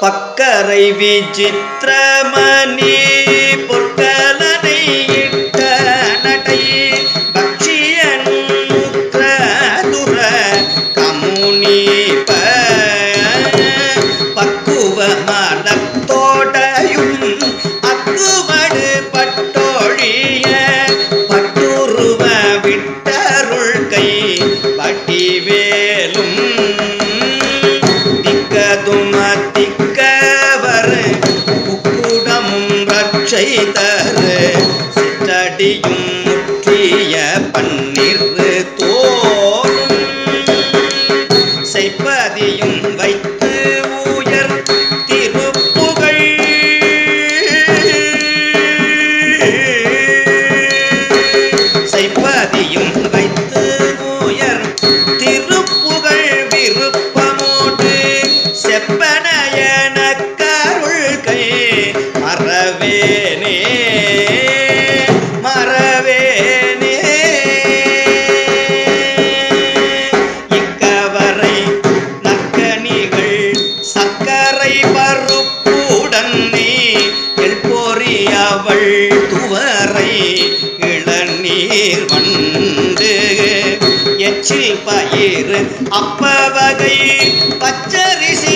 பக்கரை விசித்திரமணி பொற்கலனை இட்ட நடை பக்ஷியன் ரட்சை தரு சிற்றடியும் முற்றிய பன்னிரு தோறும் செய்ப்பதியும் நீர் வந்து எச்சில் பயிர் அப்பவகை பச்சரிசி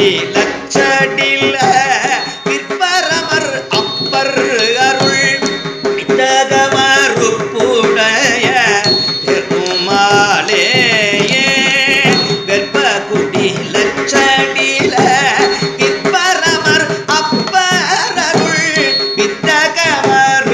நிலச்சடில விற்பரமர் அப்பர் அருள் வித்தகமறுப்புடைய பெருமாளே வெற்ப குடிலச்சடில விற்பரமர் அப்பர் அருள் வித்தகமர்